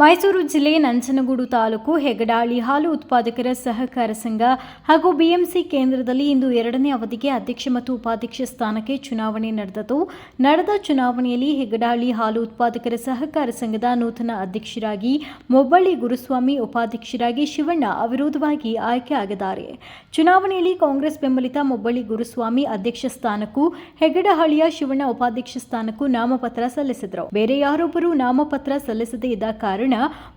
ಮೈಸೂರು ಜಿಲ್ಲೆ ನಂಜನಗೂಡು ತಾಲೂಕು ಹೆಗಡಾಳಿ ಹಾಲು ಉತ್ಪಾದಕರ ಸಹಕಾರ ಸಂಘ ಹಾಗೂ ಬಿಎಂಸಿ ಕೇಂದ್ರದಲ್ಲಿ ಇಂದು ಎರಡನೇ ಅವಧಿಗೆ ಅಧ್ಯಕ್ಷ ಮತ್ತು ಉಪಾಧ್ಯಕ್ಷ ಸ್ಥಾನಕ್ಕೆ ಚುನಾವಣೆ ನಡೆದದು ನಡೆದ ಚುನಾವಣೆಯಲ್ಲಿ ಹೆಗಡಾಳಿ ಹಾಲು ಉತ್ಪಾದಕರ ಸಹಕಾರ ಸಂಘದ ನೂತನ ಅಧ್ಯಕ್ಷರಾಗಿ ಮೊಬ್ಬಳ್ಳಿ ಗುರುಸ್ವಾಮಿ, ಉಪಾಧ್ಯಕ್ಷರಾಗಿ ಶಿವಣ್ಣ ಅವಿರೋಧವಾಗಿ ಆಯ್ಕೆಯಾಗಿದ್ದಾರೆ ಚುನಾವಣೆಯಲ್ಲಿ ಕಾಂಗ್ರೆಸ್ ಬೆಂಬಲಿತ ಮೊಬ್ಬಳ್ಳಿ ಗುರುಸ್ವಾಮಿ ಅಧ್ಯಕ್ಷ ಸ್ಥಾನಕ್ಕೂ, ಹೆಗಡಹಳ್ಳಿಯ ಶಿವಣ್ಣ ಉಪಾಧ್ಯಕ್ಷ ಸ್ಥಾನಕ್ಕೂ ನಾಮಪತ್ರ ಸಲ್ಲಿಸಿದರು. ಬೇರೆ ಯಾರೊಬ್ಬರು ನಾಮಪತ್ರ ಸಲ್ಲಿಸದೇ ಇದ್ದ ಕಾರಣ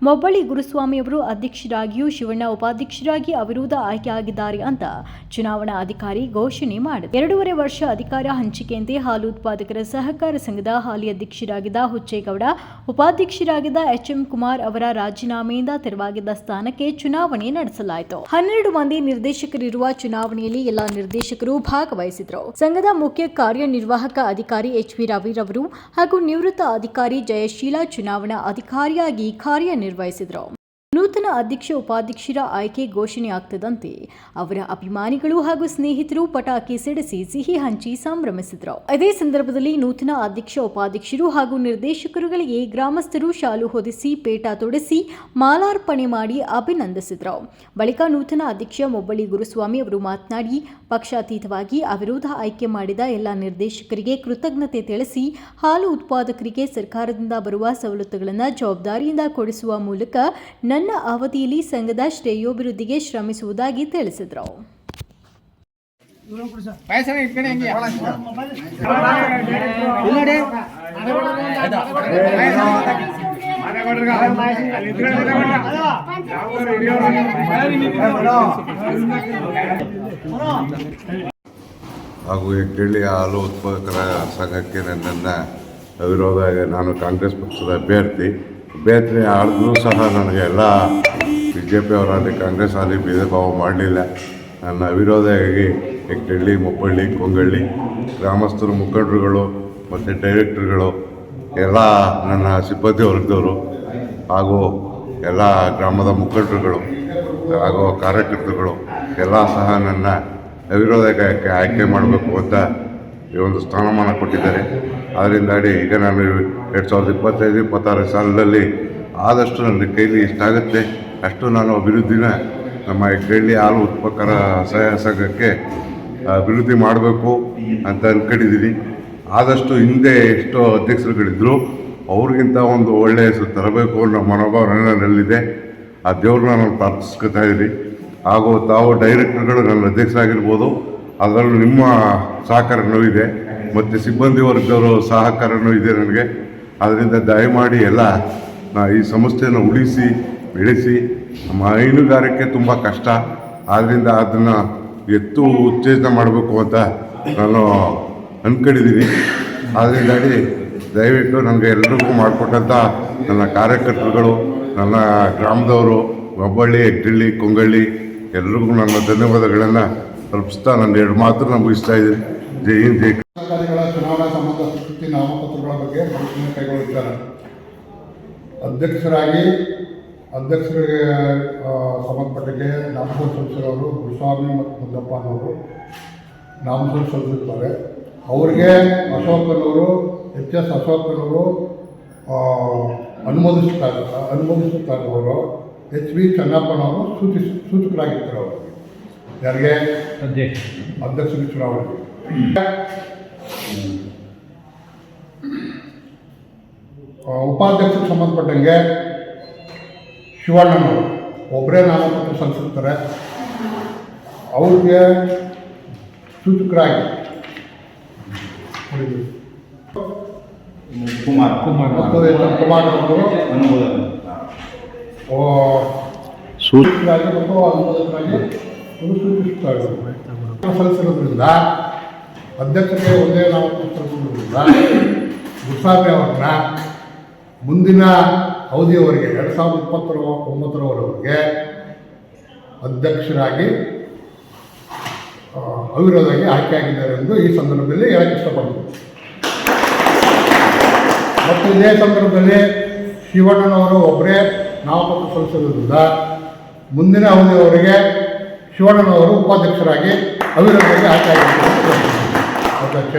ಮೊಬ್ಬಳ್ಳಿ ಗುರುಸ್ವಾಮಿಯವರು ಅಧ್ಯಕ್ಷರಾಗಿಯೂ ಶಿವಣ್ಣ ಉಪಾಧ್ಯಕ್ಷರಾಗಿ ಅವಿರೋಧ ಆಯ್ಕೆಯಾಗಿದ್ದಾರೆ ಅಂತ ಚುನಾವಣಾ ಅಧಿಕಾರಿ ಘೋಷಣೆ ಮಾಡಿದರು ಎರಡೂವರೆ ವರ್ಷ ಅಧಿಕಾರ ಹಂಚಿಕೆಯಂತೆ ಹಾಲು ಉತ್ಪಾದಕರ ಸಹಕಾರ ಸಂಘದ ಹಾಲಿ ಅಧ್ಯಕ್ಷರಾಗಿದ್ದ ಹುಚ್ಚೇಗೌಡ, ಉಪಾಧ್ಯಕ್ಷರಾಗಿದ್ದ ಎಚ್ ಎಂ ಕುಮಾರ್ ಅವರ ರಾಜೀನಾಮೆಯಿಂದ ತೆರವಾಗಿದ್ದ ಸ್ಥಾನಕ್ಕೆ ಚುನಾವಣೆ ನಡೆಸಲಾಯಿತು. ಹನ್ನೆರಡು ಮಂದಿ ನಿರ್ದೇಶಕರಿರುವ ಚುನಾವಣೆಯಲ್ಲಿ ಎಲ್ಲಾ ನಿರ್ದೇಶಕರು ಭಾಗವಹಿಸಿದ್ರು ಸಂಘದ ಮುಖ್ಯ ಕಾರ್ಯನಿರ್ವಾಹಕ ಅಧಿಕಾರಿ ಎಚ್ ವಿ ರವಿರವರು ಹಾಗೂ ನಿವೃತ್ತ ಅಧಿಕಾರಿ ಜಯಶೀಲ ಚುನಾವಣಾ ಅಧಿಕಾರಿಯಾಗಿ ಕಾರ್ಯನಿರ್ವಹಿಸಿದರು. ನೂತನ ಅಧ್ಯಕ್ಷ ಉಪಾಧ್ಯಕ್ಷರ ಆಯ್ಕೆ ಘೋಷಣೆಯಾಗ್ತದಂತೆ ಅವರ ಅಭಿಮಾನಿಗಳು ಹಾಗೂ ಸ್ನೇಹಿತರು ಪಟಾಕಿ ಸಿಡಿಸಿ ಸಿಹಿ ಹಂಚಿ ಸಂಭ್ರಮಿಸಿದರು. ಇದೇ ಸಂದರ್ಭದಲ್ಲಿ ನೂತನ ಅಧ್ಯಕ್ಷ ಉಪಾಧ್ಯಕ್ಷರು ಹಾಗೂ ನಿರ್ದೇಶಕರುಗಳಿಗೆ ಗ್ರಾಮಸ್ಥರು ಶಾಲು ಹೊದಿಸಿ ಪೇಟ ತೊಡಿಸಿ ಮಾಲಾರ್ಪಣೆ ಮಾಡಿ ಅಭಿನಂದಿಸಿದರು. ಬಳಿಕ ನೂತನ ಅಧ್ಯಕ್ಷ ಮೊಬ್ಬಳ್ಳಿ ಗುರುಸ್ವಾಮಿ ಅವರು ಮಾತನಾಡಿ, ಪಕ್ಷಾತೀತವಾಗಿ ಅವಿರೋಧ ಆಯ್ಕೆ ಮಾಡಿದ ಎಲ್ಲ ನಿರ್ದೇಶಕರಿಗೆ ಕೃತಜ್ಞತೆ ತಿಳಿಸಿ, ಹಾಲು ಉತ್ಪಾದಕರಿಗೆ ಸರ್ಕಾರದಿಂದ ಬರುವ ಸವಲತ್ತುಗಳನ್ನು ಜವಾಬ್ದಾರಿಯಿಂದ ಕೊಡಿಸುವ ಮೂಲಕ ನನ್ನ ಅವಧಿಯಲ್ಲಿ ಸಂಘದ ಶ್ರೇಯೋಭಿವೃದ್ಧಿಗೆ ಶ್ರಮಿಸುವುದಾಗಿ ತಿಳಿಸಿದರು. ಹಾಗೂ. ಹೆಗ್ಗಳ್ಳಿ ಹಾಲು ಉತ್ಪಾದಕರ ಸಂಘಕ್ಕೆ ನನ್ನನ್ನು ವಿರೋಧ ನಾನು ಕಾಂಗ್ರೆಸ್ ಪಕ್ಷದ ಅಭ್ಯರ್ಥಿ. ಅಭ್ಯರ್ಥಿ ಆದ್ರೂ ಸಹ ನನಗೆ ಎಲ್ಲ ಬಿ ಜೆ ಪಿ ಅವರಾಗಲಿ ಕಾಂಗ್ರೆಸ್ ಆಗಲಿ ಭೇದ ಭಾವ ಮಾಡಲಿಲ್ಲ. ನನ್ನ ಅವಿರೋಧವಾಗಿ ಹೆಗ್ಗಳ್ಳಿ ಮುಪ್ಪಳ್ಳಿ ಕೊಂಗಳ್ಳಿ, ಗ್ರಾಮಸ್ಥರು, ಮುಖಂಡರುಗಳು, ಮತ್ತು ಡೈರೆಕ್ಟರ್ಗಳು, ಎಲ್ಲ ನನ್ನ ಸಿಬ್ಬಂದಿ ವರ್ಗದವರು, ಹಾಗೂ ಎಲ್ಲ ಗ್ರಾಮದ ಮುಖಂಡರುಗಳು, ಹಾಗೂ ಕಾರ್ಯಕರ್ತರುಗಳು, ಎಲ್ಲ ಸಹ ನನ್ನ ಅವಿರೋಧಕ್ಕೆ ಆಯ್ಕೆ ಮಾಡಬೇಕು ಅಂತ ಈ ಒಂದು ಸ್ಥಾನಮಾನ ಕೊಟ್ಟಿದ್ದಾರೆ. ಅದರಿಂದಾಗಿ ಈಗ ನಾನು ಎರಡು ಸಾವಿರದ ಇಪ್ಪತ್ತೈದು, ಇಪ್ಪತ್ತಾರು ಸಾಲದಲ್ಲಿ ಆದಷ್ಟು ನನ್ನ ಕೈಲಿ ಇಷ್ಟಾಗುತ್ತೆ. ಅಷ್ಟು ನಾನು ಅಭಿವೃದ್ಧಿನ ನಮ್ಮ ಹೆಗ್ಗಳ್ಳಿ ಹಾಲು ಉತ್ಪಕರ ಸಹಾಯ ಸಂಘಕ್ಕೆ ಅಭಿವೃದ್ಧಿ ಮಾಡಬೇಕು ಅಂತ ಅಂದ್ಕೊಂಡಿದ್ದೀನಿ ಆದಷ್ಟು ಹಿಂದೆ ಎಷ್ಟೋ ಅಧ್ಯಕ್ಷರುಗಳಿದ್ದರು ಅವ್ರಿಗಿಂತ ಒಂದು ಒಳ್ಳೆಯ ಹೆಸರು ತರಬೇಕು ಅನ್ನೋ ಮನೋಭಾವ ನನ್ನಲ್ಲಿದೆ. ಆ ದೇವ್ರನ್ನ ನಾನು ಪ್ರಾರ್ಥಿಸ್ಕೊತಾ ಇದ್ದೀನಿ. ಹಾಗೂ ತಾವು ಡೈರೆಕ್ಟರ್ಗಳು ನನ್ನ ಅಧ್ಯಕ್ಷರಾಗಿರ್ಬೋದು. ಅದರಲ್ಲೂ ನಿಮ್ಮ ಸಹಕಾರ ಇದೆ ಮತ್ತು ಸಿಬ್ಬಂದಿ ವರ್ಗದವರು ಸಹಕಾರನೂ ಇದೆ ನನಗೆ. ಅದರಿಂದ ದಯಮಾಡಿ ಎಲ್ಲ ಈ ಸಂಸ್ಥೆಯನ್ನು ಉಳಿಸಿ, ಬೆಳೆಸಿ, ನಮ್ಮ ಹೈನುಗಾರಿಕೆ ತುಂಬ ಕಷ್ಟ. ಆದ್ದರಿಂದ ಅದನ್ನು ಎತ್ತು ಉತ್ತೇಜನ ಮಾಡಬೇಕು ಅಂತ ನಾನು ಅಂದ್ಕೊಂಡಿದ್ದೀನಿ ಆದ್ದರಿಂದಾಗಿ ದಯವಿಟ್ಟು ನನಗೆ ಎಲ್ರಿಗೂ ಮಾಡಿಕೊಟ್ಟಂಥ ನನ್ನ ಕಾರ್ಯಕರ್ತರುಗಳು, ನನ್ನ ಗ್ರಾಮದವರು ಒಬ್ಬಳ್ಳಿ ಹೆಗ್ಗಳ್ಳಿ ಕೊಂಗಳ್ಳಿ, ಎಲ್ರಿಗೂ ನನ್ನ ಧನ್ಯವಾದಗಳನ್ನು ತಲುಪಿಸ್ತಾ ನನ್ನ ಎರಡು ಮಾತು ಮುಗಿಸ್ತಾ ಇದ್ದೀನಿ. ಜೈ ಹಿಂದ್ ಜೈ ಅಧಿಕಾರಿಗಳ ಚುನಾವಣಾ ಸಂಬಂಧ ಪ್ರಕೃತಿ ನಾಮಪತ್ರಗಳ ಬಗ್ಗೆ ಪರಿಶೀಲನೆ ಕೈಗೊಳ್ಳುತ್ತಾರೆ ಅಧ್ಯಕ್ಷರಾಗಿ ಅಧ್ಯಕ್ಷರಿಗೆ ಸಂಬಂಧಪಟ್ಟಿಗೆ ನಾಮಪತ್ರ ಸಲ್ಲಿಸಿರೋರು ಗುರುಸ್ವಾಮಿ ಮತ್ತು ಮುದ್ದಪ್ಪನವರು ನಾಮಪತ್ರ ಸಲ್ಲಿಸುತ್ತಾರೆ. ಅವರಿಗೆ ಅಶೋಕನವರು ಎಚ್ ಎಸ್ ಅಶೋಕನವರು ಅನುಮೋದಿಸ್ತಾ ಅನುಮೋದಿಸ್ತಾರೆ ಅನುಮೋದಿಸುತ್ತಾರೆ ಅವರು. ಎಚ್ ವಿ ಚನ್ನಪ್ಪನವರು ಸೂಚಿಸ ಸೂಚಕರಾಗಿರ್ತಾರೆ ಅವರು ಯಾರಿಗೆ? ಅಧ್ಯಕ್ಷರಿಗೆ. ಚುನಾವಣೆ ಆ, ಉಪಾಧ್ಯಕ್ಷರಿಗೆ ಸಂಬಂಧಪಟ್ಟಂಗೆ ಶಿವಣ್ಣನವರು ಒಬ್ಬರೇ ನಾಮಪತ್ರ ಸಲ್ಲಿಸಿರ್ತಾರೆ ಅವ್ರಿಗೆ ಸೂಚಕರಾಗಿ ಕುಮಾರ್. ಕುಮಾರ್. ಕುಮಾರ್. ಸೂಚಕರಾಗಿ ಮತ್ತು ಅನುಮೋದಕರಾಗಿ ಸಲ್ಲಿಸಿರೋದ್ರಿಂದ ಅಧ್ಯಕ್ಷರಿಗೆ ಒಂದೇ ನಾವು ಸಲ್ಲಿಸಿರೋದ್ರಿಂದ ಗುರುಸ್ವಾಮಿ ಅವರನ್ನ ಮುಂದಿನ ಅವಧಿಯವರೆಗೆ, ಎರಡು ಸಾವಿರದ ಇಪ್ಪತ್ತರ ಒಂಬತ್ತರವರೆಗೆ ಅಧ್ಯಕ್ಷರಾಗಿ ಅವಿರೋಧವಾಗಿ ಆಯ್ಕೆಯಾಗಿದ್ದಾರೆ ಎಂದು ಈ ಸಂದರ್ಭದಲ್ಲಿ ಹೇಳಕ್ಕೆ ಇಷ್ಟಪಡ್ತೀನಿ. ಮತ್ತು ಇದೇ ಸಂದರ್ಭದಲ್ಲಿ ಶಿವಣ್ಣನವರು ಒಬ್ಬರೇ ನಾಮಪತ್ರ ಸಲ್ಲಿಸಿರೋದ್ರಿಂದ ಮುಂದಿನ ಅವಧಿಯವರೆಗೆ ಶಿವಣ್ಣನವರು ಉಪಾಧ್ಯಕ್ಷರಾಗಿ ಅವಿರೋಧವಾಗಿ ಆಯ್ಕೆಯಾಗಿದ್ದಾರೆ ಅಧ್ಯಕ್ಷ